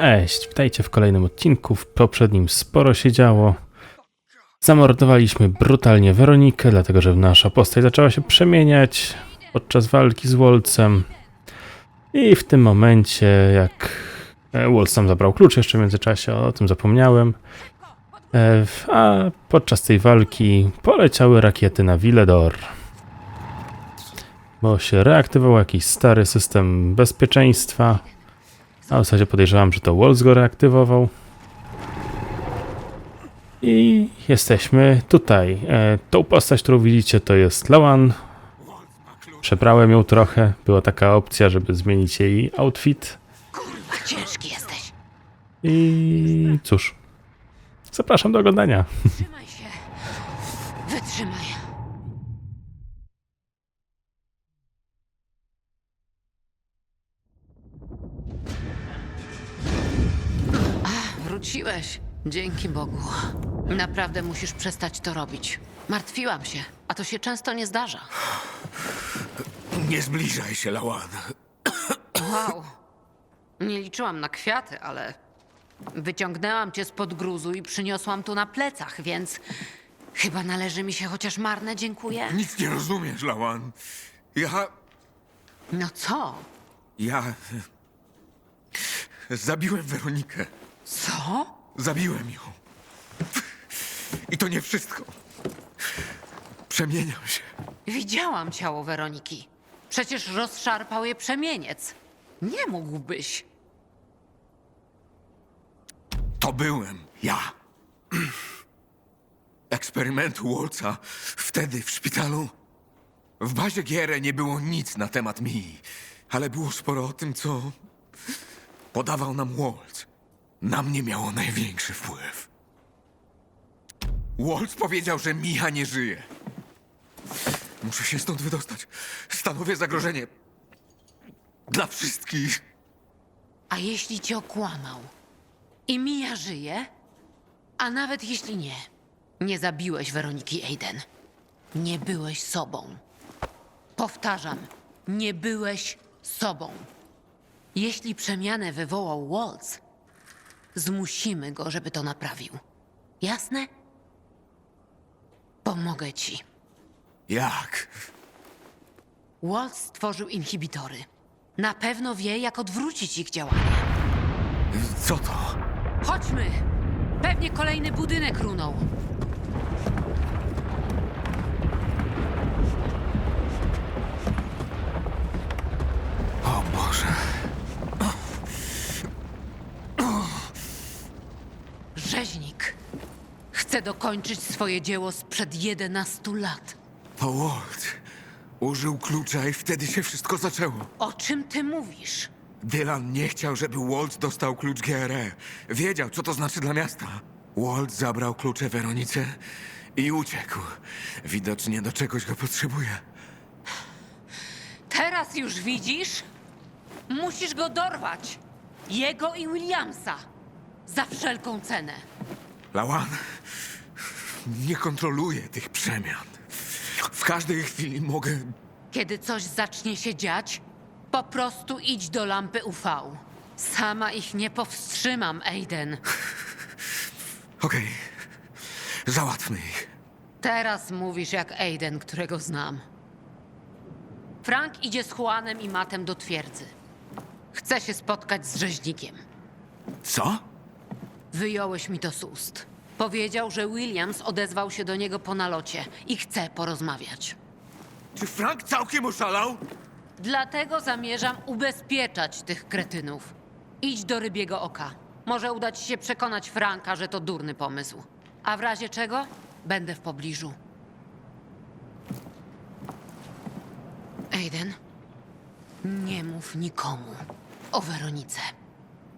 Cześć, witajcie w kolejnym odcinku. W poprzednim sporo się działo. Zamordowaliśmy brutalnie Weronikę, dlatego że nasza postać zaczęła się przemieniać podczas walki z Wolcem. I w tym momencie, jak e, Wolc sam zabrał klucz jeszcze w międzyczasie, o tym zapomniałem. E, A podczas tej walki poleciały rakiety na Villedor. Bo się reaktywował jakiś stary system bezpieczeństwa. A w zasadzie podejrzewam, że to Walls go reaktywował. I jesteśmy tutaj. E, tą postać, którą widzicie, to jest Lawan. Przebrałem ją trochę. Była taka opcja, żeby zmienić jej outfit. Ciężki jesteś. I cóż. Zapraszam do oglądania. Dzięki Bogu. Naprawdę musisz przestać to robić. Martwiłam się, a to się często nie zdarza. Nie zbliżaj się, Lawan. Wow. Nie liczyłam na kwiaty, ale wyciągnęłam cię spod gruzu i przyniosłam tu na plecach, więc chyba należy mi się chociaż marne dziękuję. Nic nie rozumiesz, Lawan. Ja. No co? Ja. Zabiłem Weronikę. Co? Zabiłem ją. I to nie wszystko. Przemieniam się. Widziałam ciało Weroniki. Przecież rozszarpał je przemieniec. Nie mógłbyś. To byłem ja. Eksperymentu Wolca wtedy w szpitalu. W bazie Gierę nie było nic na temat mi, ale było sporo o tym, co podawał nam Wolc. Na mnie miało największy wpływ. Wolc powiedział, że Micha nie żyje. Muszę się stąd wydostać. Stanowię zagrożenie dla wszystkich. A jeśli cię okłamał? I Mija żyje? A nawet jeśli nie, nie zabiłeś Weroniki Aiden. Nie byłeś sobą. Powtarzam, nie byłeś sobą. Jeśli przemianę wywołał Waltz, zmusimy go, żeby to naprawił. Jasne? Pomogę ci. Jak? Waltz stworzył inhibitory. Na pewno wie, jak odwrócić ich działanie. Co to? Chodźmy! Pewnie kolejny budynek runął. O Boże. Rzeźnik chce dokończyć swoje dzieło sprzed 11 lat. To Walt. Użył klucza i wtedy się wszystko zaczęło. O czym ty mówisz? Dylan nie chciał, żeby Walt dostał klucz GRE. Wiedział, co to znaczy dla miasta. Walt zabrał klucze Weronice i uciekł. Widocznie do czegoś go potrzebuje. Teraz już widzisz? Musisz go dorwać. Jego i Williamsa. Za wszelką cenę. Lawan nie kontroluje tych przemian. W każdej chwili mogę. Kiedy coś zacznie się dziać, po prostu idź do lampy UV. Sama ich nie powstrzymam, Aiden. Okej. Załatwmy ich. Teraz mówisz jak Aiden, którego znam. Frank idzie z Juanem i Matem do twierdzy. Chce się spotkać z rzeźnikiem. Co? Wyjąłeś mi to z ust. Powiedział, że Williams odezwał się do niego po nalocie i chce porozmawiać. Czy Frank całkiem oszalał? Dlatego zamierzam ubezpieczać tych kretynów. Idź do rybiego oka. Może uda ci się przekonać Franka, że to durny pomysł. A w razie czego będę w pobliżu. Aiden, nie mów nikomu o Weronice.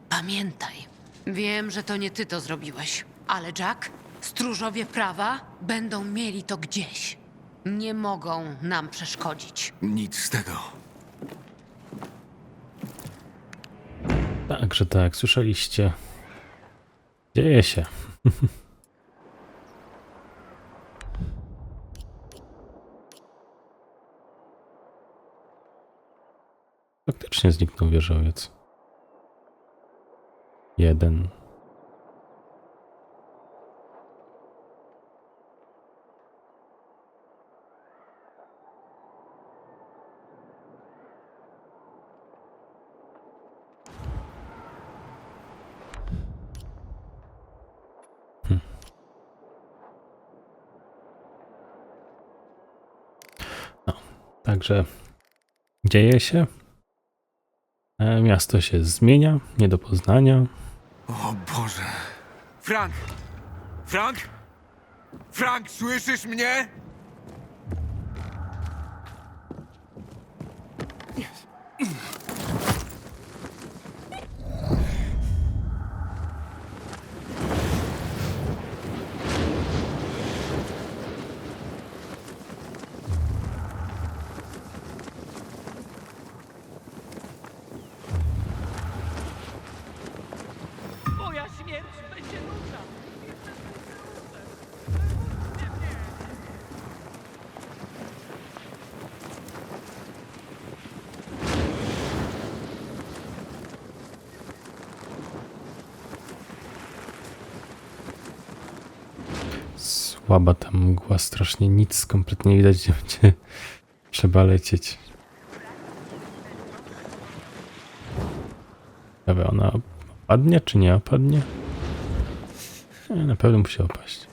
Pamiętaj, wiem, że to nie ty to zrobiłeś, ale Jack, stróżowie prawa będą mieli to gdzieś. Nie mogą nam przeszkodzić. Nic z tego. Także tak, słyszeliście. Dzieje się. Faktycznie zniknął wieżowiec. Jeden. No, także dzieje się. E, Miasto się zmienia, nie do poznania. O Boże. Frank! Frank! Frank, słyszysz mnie? Słaba ta mgła, strasznie nic kompletnie nie widać, gdzie trzeba lecieć. Ciekawe, ona opadnie czy nie opadnie? Nie, na pewno musi opaść.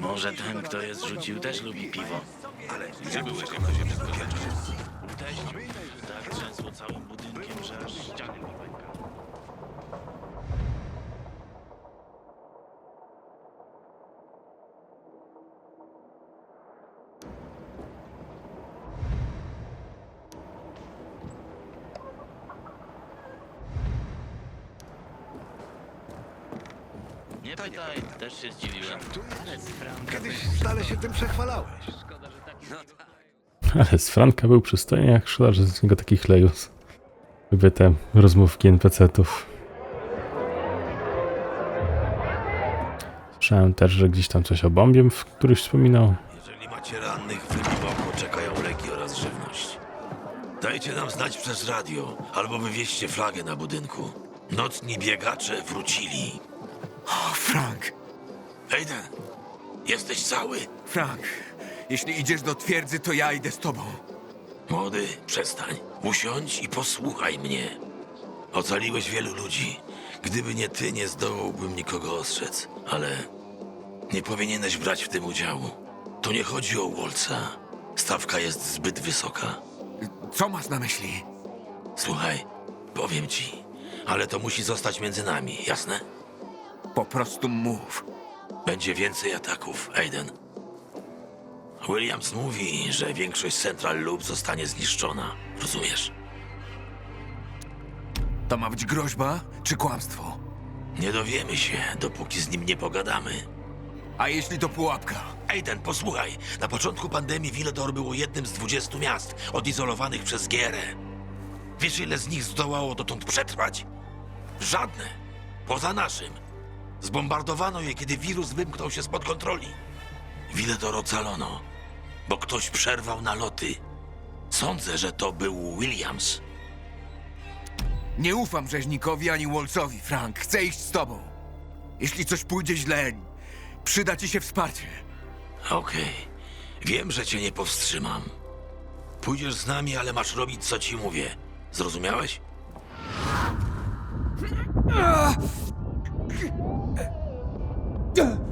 Może ten, kto je zrzucił, też lubi piwo. Ale gdzie byłeś, jak to się Teściu, tak trzęsło całym budynkiem, że aż ściany też się zdziwiłem. Kiedyś stale się tym przechwalałeś. Ale z Franka był przystojny, jak szkoda, że z niego taki chlejus. Lubię te rozmówki NPC-ów. Słyszałem też, że gdzieś tam coś o bombie w któryś wspominał. Jeżeli macie rannych, w Wybibałku czekają leki oraz żywność. Dajcie nam znać przez radio, albo wywieźcie flagę na budynku. Nocni biegacze wrócili. O, Frank! Aiden, jesteś cały? Frank, jeśli idziesz do twierdzy, to ja idę z tobą. Młody, przestań. Usiądź i posłuchaj mnie. Ocaliłeś wielu ludzi. Gdyby nie ty, nie zdołałbym nikogo ostrzec. Ale nie powinieneś brać w tym udziału. Tu nie chodzi o Wolca. Stawka jest zbyt wysoka. Co masz na myśli? Słuchaj, powiem ci, ale to musi zostać między nami, jasne? Po prostu mów. Będzie więcej ataków, Aiden. Williams mówi, że większość Central Loop zostanie zniszczona. Rozumiesz? To ma być groźba czy kłamstwo? Nie dowiemy się, dopóki z nim nie pogadamy. A jeśli to pułapka? Aiden, posłuchaj. Na początku pandemii Villedor było jednym z 20 miast odizolowanych przez Gierę. Wiesz, ile z nich zdołało dotąd przetrwać? Żadne. Poza naszym. Zbombardowano je, kiedy wirus wymknął się spod kontroli. Villedor ocalono, bo ktoś przerwał naloty. Sądzę, że to był Williams. Nie ufam rzeźnikowi ani Wolcowi, Frank. Chcę iść z tobą. Jeśli coś pójdzie źle, przyda ci się wsparcie. Okej. Wiem, że cię nie powstrzymam. Pójdziesz z nami, ale masz robić, co ci mówię. Zrozumiałeś? Duh!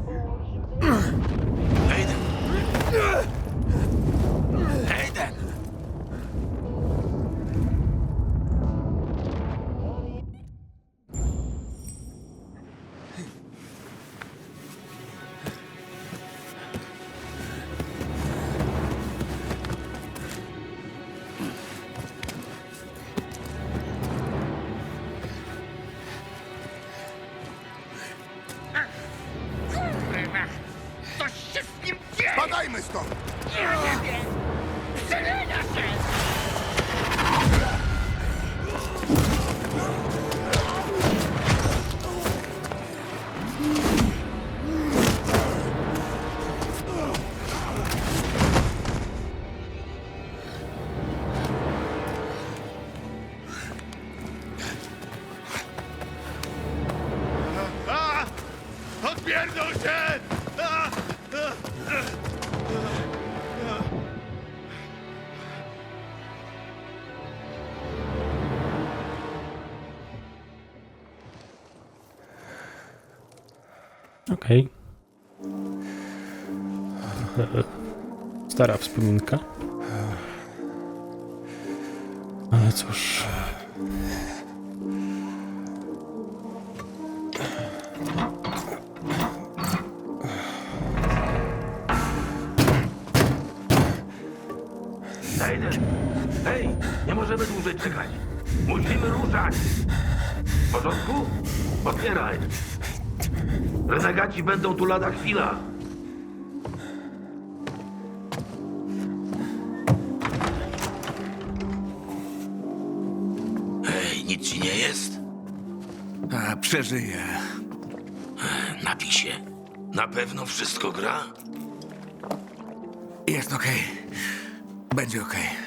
Odpierdol się! Okej. Trochę Stara wspominka. Renegaci będą tu lada chwila! Hej, nic ci nie jest? A, przeżyję. Napij się. Na pewno wszystko gra? Jest okej. Będzie okej.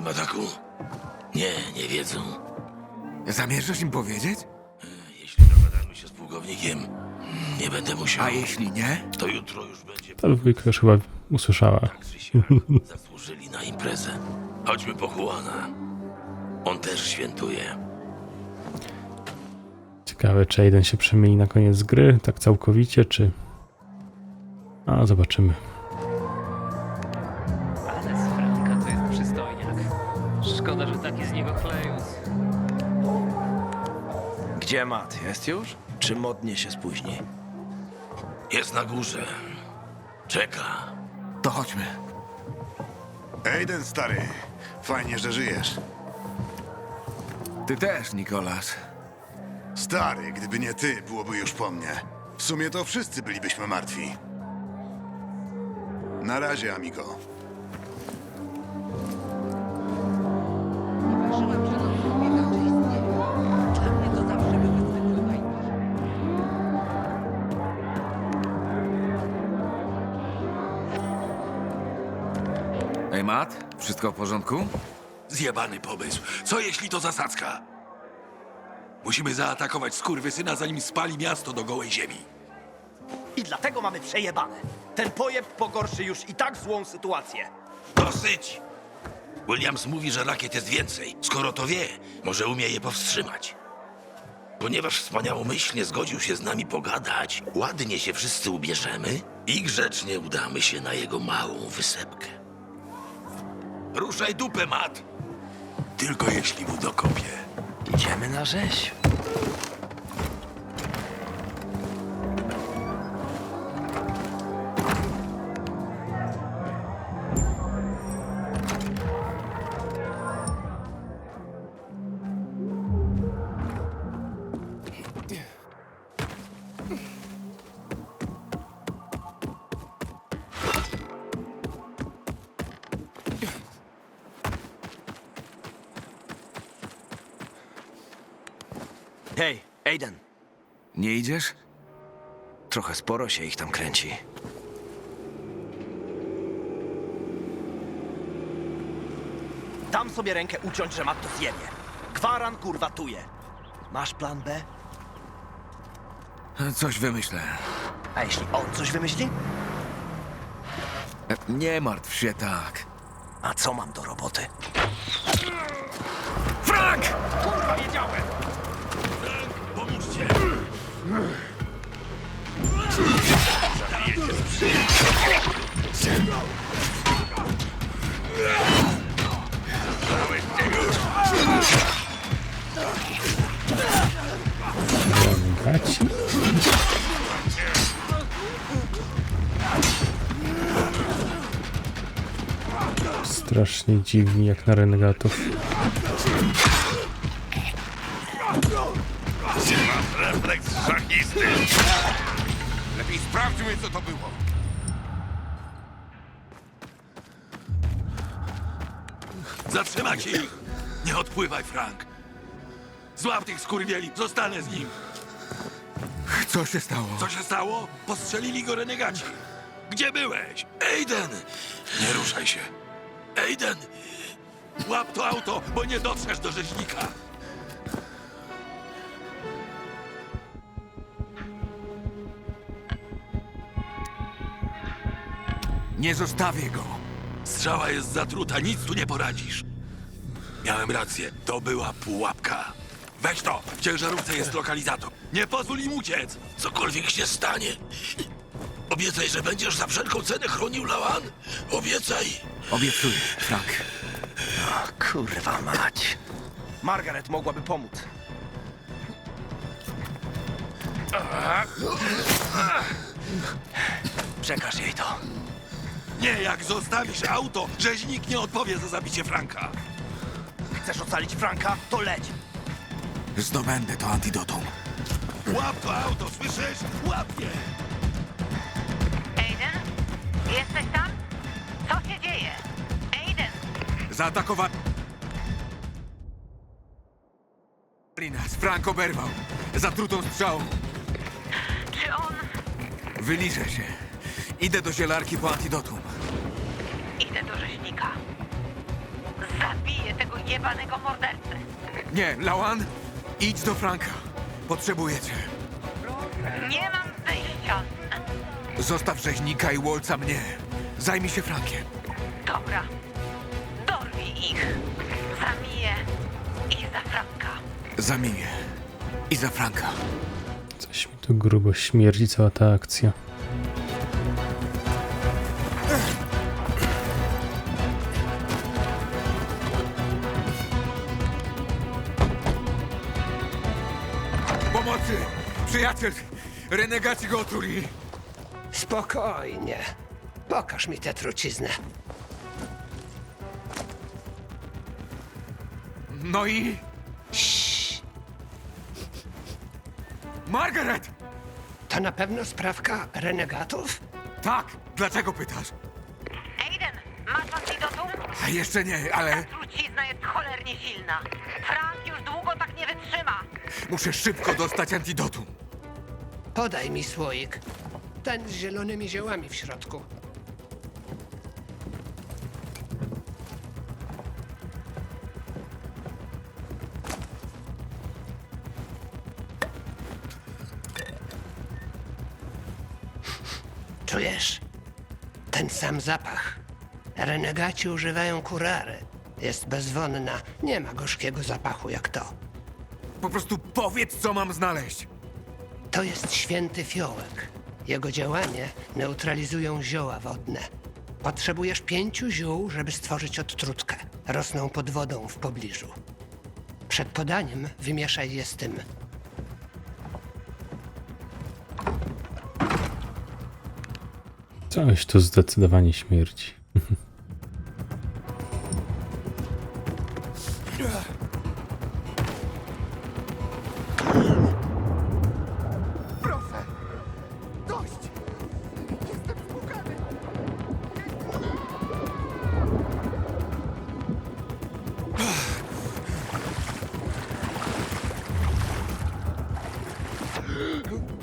Następnym ataku? Nie, nie wiedzą. Zamierzasz im powiedzieć? Jeśli dogadają się z pułkownikiem, nie będę musiał. A jeśli nie? To jutro już będzie Ta dwójka już chyba usłyszała. Krzysiek. Zasłużyli na imprezę. Chodźmy po Juana. On też świętuje. Ciekawe, czy jeden się przemieni na koniec gry, tak całkowicie, czy... A, zobaczymy. Gdzie Mat? Jest już? Czy modnie się spóźni? Jest na górze. Czeka. To chodźmy. Ejden, stary. Fajnie, że żyjesz. Ty też, Nikolas. Stary, gdyby nie ty, byłoby już po mnie. W sumie to wszyscy bylibyśmy martwi. Na razie, amigo. Ej, Matt, wszystko w porządku? Zjebany pomysł. Co jeśli to zasadzka? Musimy zaatakować skurwysyna, zanim spali miasto do gołej ziemi. I dlatego mamy przejebane. Ten pojeb pogorszy już i tak złą sytuację. Dosyć! Williams mówi, że rakiet jest więcej. Skoro to wie, może umie je powstrzymać. Ponieważ wspaniałomyślnie zgodził się z nami pogadać, ładnie się wszyscy ubierzemy i grzecznie udamy się na jego małą wysepkę. Ruszaj dupę, Mat! Tylko jeśli mu dokopię. Idziemy na rzeź. Aiden. Nie idziesz? Trochę sporo się ich tam kręci. Dam sobie rękę uciąć, że Matt to zjebie. Gwaran kurwa tuje. Masz plan B? Coś wymyślę. A jeśli on coś wymyśli? Nie martw się tak. A co mam do roboty? Gaci. Strasznie dziwni jak na renegatów. Sprawdźmy, co to było. Zatrzymać ich! Nie odpływaj, Frank! Złap tych skurwieli, zostanę z nim! Co się stało? Co się stało? Postrzelili go renegaci. Gdzie byłeś? Aiden! Nie ruszaj się. Aiden! Łap to auto, bo nie dotrzesz do rzeźnika. Nie zostawię go. Strzała jest zatruta, nic tu nie poradzisz. Miałem rację, to była pułapka. Weź to, w ciężarówce jest lokalizator. Nie pozwól im uciec! Cokolwiek się stanie. Obiecaj, że będziesz za wszelką cenę chronił Lawan. Obiecaj. Obiecuję, Frank. Kurwa mać. Margaret mogłaby pomóc. Przekaż jej to. Nie, jak zostawisz auto, rzeźnik nie odpowie za zabicie Franka. Chcesz ocalić Franka? To leć. Zdobędę to antidotum. Łap to auto, słyszysz? Łap je! Aiden? Jesteś tam? Co się dzieje? Aiden! Zaatakowali nas. Frank oberwał. Zatrutą strzałą. Czy on... Wyliżę się. Idę do zielarki po antidotum. Do rzeźnika. Zabiję tego jebanego mordercę. Nie, Lawan, idź do Franka. Potrzebuję cię. Nie mam wyjścia. Zostaw rzeźnika i Wolca mnie. Zajmij się Frankiem. Dobra. Dorwij ich. Zamiję i za Franka. Za Miję. I za Franka. Coś mi tu grubo śmierdzi cała ta akcja. Pomocy! Przyjaciel! Renegaci go otruli! Spokojnie. Pokaż mi tę truciznę. No i... Margaret! To na pewno sprawka renegatów? Tak! Dlaczego pytasz? Aiden, masz antidotum? A jeszcze nie, ale Trucizna jest cholernie silna. Frank muszę szybko dostać antidotum. Podaj mi słoik. Ten z zielonymi ziołami w środku. Czujesz? Ten sam zapach. Renegaci używają kurary. Jest bezwonna, nie ma gorzkiego zapachu jak to. Po prostu powiedz, co mam znaleźć. To jest święty fiołek. Jego działanie neutralizują zioła wodne. Potrzebujesz pięciu ziół, żeby stworzyć odtrutkę. Rosną pod wodą w pobliżu. Przed podaniem wymieszaj je z tym. Coś tu zdecydowanie śmierdzi. Huh?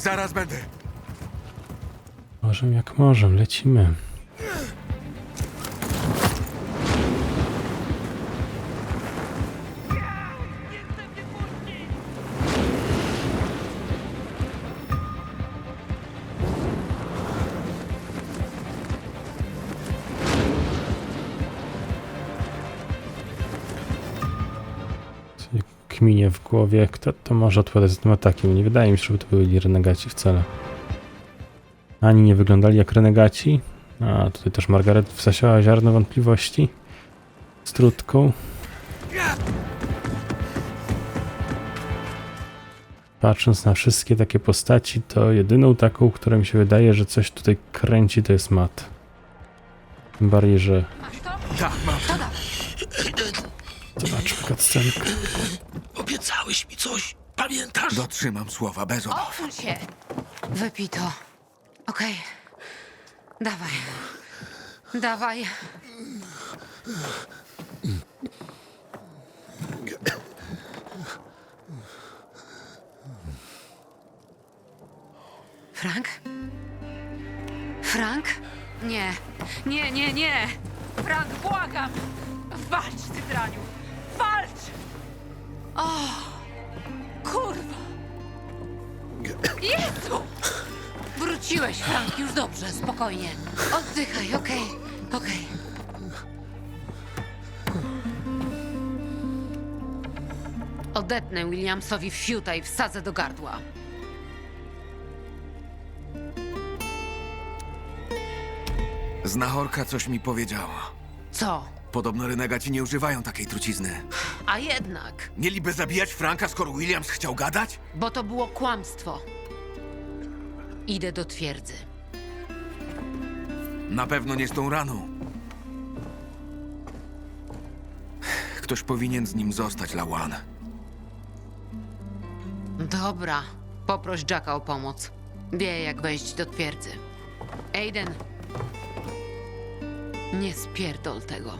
zaraz będę. Możemy jak możemy, lecimy. Kminie w głowie, kto to może odpowiadać za tym atakiem. Nie wydaje mi się, żeby to byli renegaci wcale. Ani nie wyglądali jak renegaci. A tutaj też Margaret wsasiała ziarno wątpliwości z trutką. Patrząc na wszystkie takie postaci, to jedyną taką, która mi się wydaje, że coś tutaj kręci, to jest Matt. Tym bardziej, że Tak, mam. Zobaczmy cutscenkę. Obiecałeś mi coś, pamiętasz? Dotrzymam słowa bez obaw. Odsuń się! Wypij to. Okej. Dawaj. Dawaj. Frank? Frank? Nie. Nie, nie, nie! Frank, błagam! Walcz, ty draniu! Walcz! O! Kurwa! Jezu! Wróciłeś, Frank, już dobrze, spokojnie. Oddychaj, okej, okej. Odetnę Williamsowi fiuta i wsadzę do gardła. Znachorka coś mi powiedziała. Co? Podobno renegaci nie używają takiej trucizny. A jednak, Mieliby zabijać Franka, skoro Williams chciał gadać? bo to było kłamstwo. Idę do twierdzy. Na pewno nie z tą raną. Ktoś powinien z nim zostać, Lawan. Dobra, poproś Jacka o pomoc. Wie, jak wejść do twierdzy. Aiden, nie spierdol tego.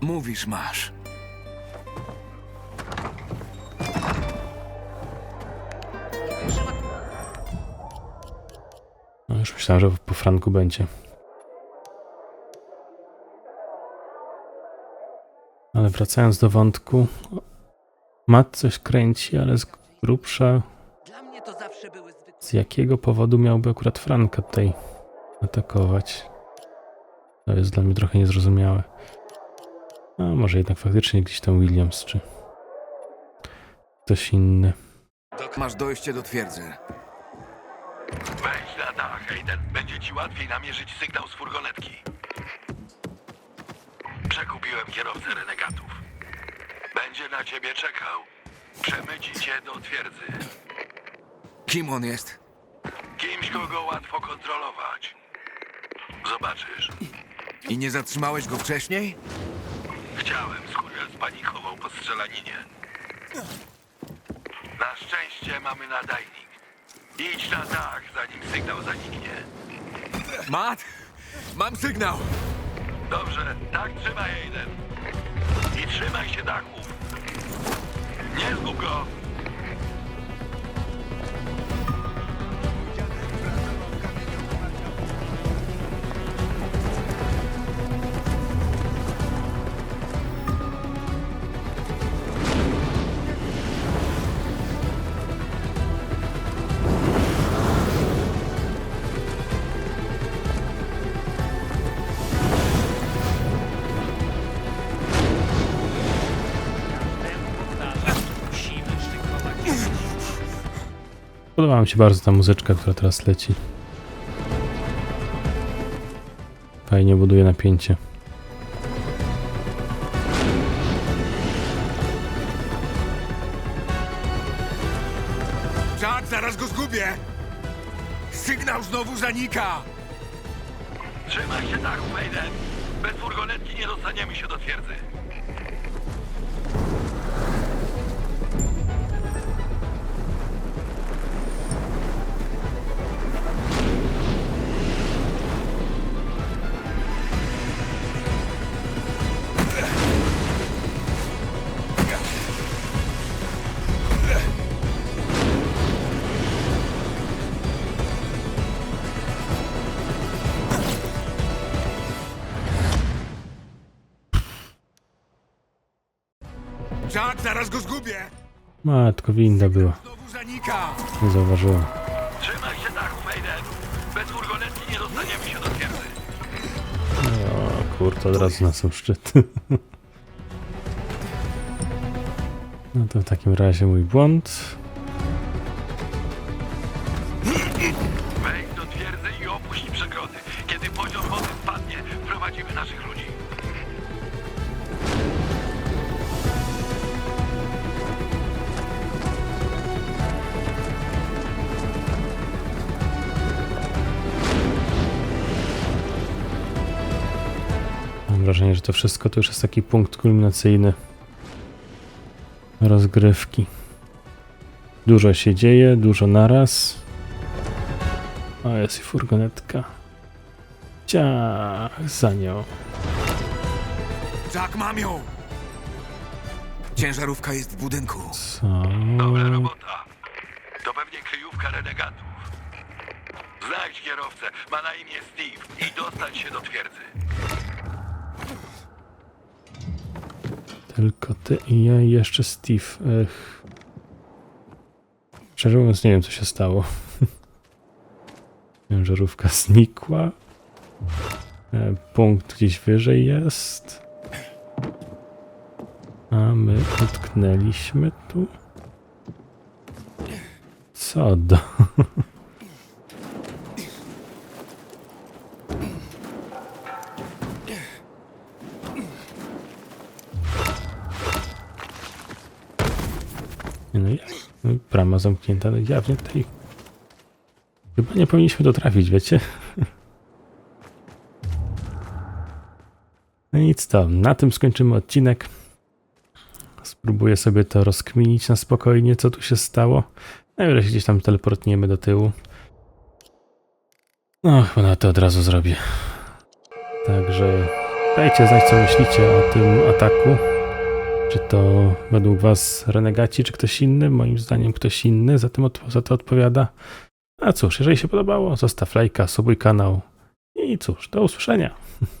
Mówisz, masz. No już myślałem, że po Franku będzie. Ale wracając do wątku, Matt coś kręci, ale z grubsza z jakiego powodu miałby akurat Franka tutaj atakować? To jest dla mnie trochę niezrozumiałe. A może jednak faktycznie gdzieś tam Williams, czy ktoś inny. Masz dojście do twierdzy. Wejdź na dach, Aiden. Będzie ci łatwiej namierzyć sygnał z furgonetki. Przekupiłem kierowcę renegatów. Będzie na ciebie czekał. Przemyci cię do twierdzy. Kim on jest? Kimś, kogo łatwo kontrolować. Zobaczysz. I nie zatrzymałeś go wcześniej? Chciałem, skurwiel spanikował po strzelaninie. Na szczęście mamy nadajnik. Idź na dach, zanim sygnał zaniknie. Matt! Mam sygnał! Dobrze, tak trzymaj, Aiden. I trzymaj się dachów. Nie zgub go. Podoba mi się bardzo ta muzyczka, która teraz leci. Fajnie buduje napięcie. Jack, zaraz go zgubię! Sygnał znowu zanika! Trzymaj się dachów, Aiden. Bez furgonetki nie dostaniemy się do twierdzy. Jack, zaraz go zgubię! Matko, winda była. Znowu zanika! Nie zauważyłem. Trzymaj się dachu, Maiden. Bez furgonetki nie dostaniemy się do twierdzy. O kurde, od razu na sam szczyt. No to w takim razie mój błąd. To wszystko to już jest taki punkt kulminacyjny rozgrywki. Dużo się dzieje, dużo naraz. O, jest i furgonetka. Ciach, za nią. Jack, mam ją! Ciężarówka jest w budynku. Co? Dobra robota. To pewnie kryjówka renegatów. Znajdź kierowcę, ma na imię Steve i dostać się do twierdzy. Tylko ty i ja i jeszcze Steve. Ech. Szczerze mówiąc, nie wiem, co się stało. Ciężarówka znikła. E, Punkt gdzieś wyżej jest. A my utknęliśmy tu. Co do. Brama zamknięta, ale jawnie tutaj... Chyba nie powinniśmy to trafić, wiecie? No nic to, na tym skończymy odcinek. Spróbuję sobie to rozkminić na spokojnie, co tu się stało. Najwyżej gdzieś tam teleportniemy do tyłu. No, chyba to od razu zrobię. Także dajcie znać, co myślicie o tym ataku. Czy to według Was renegaci, czy ktoś inny? Moim zdaniem ktoś inny za, tym za to odpowiada. A cóż, jeżeli się podobało, zostaw lajka, subuj kanał. I cóż, do usłyszenia.